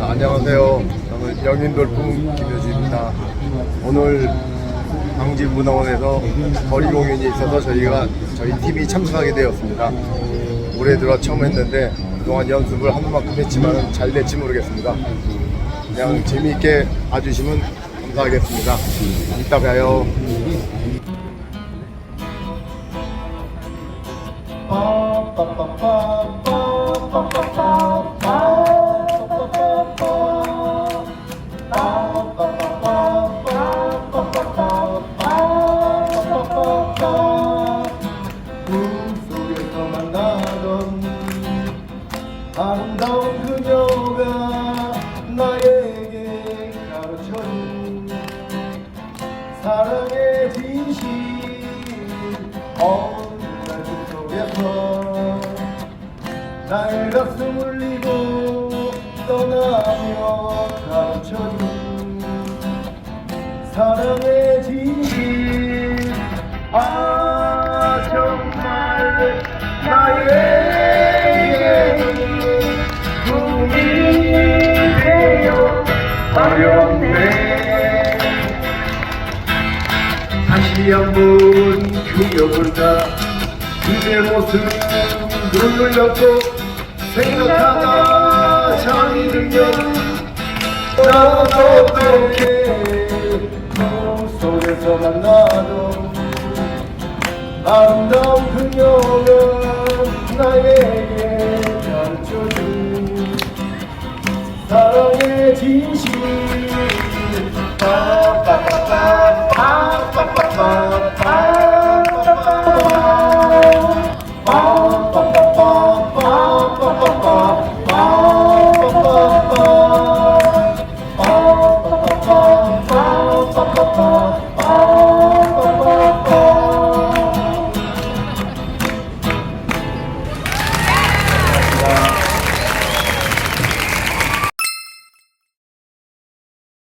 안녕하세요. 저는 영인돌풍 김효주입니다. 오늘 강진문화원에서 거리 공연이 있어서 저희가 저희 팀이 참석하게 되었습니다. 올해 들어 처음 했는데 그동안 연습을 한 만큼 했지만 잘 될지 모르겠습니다. 그냥 재미있게 봐주시면 감사하겠습니다. 이따 봬요. 꿈속에서 아름다운 그녀가 나에게 가르쳐준 사랑의 진실 어느 날 꿈속에서 나의 가슴 울리고 떠나며 가르쳐준 사랑의 진실. 아 어렵네 다시 한번 그려본다 그대 모습 눈을 감고 생각하다 잠이 들면 나도 어떻게 꿈속에서 만나던 아름다운 그녀가 나에게 가르쳐준 사랑의 진실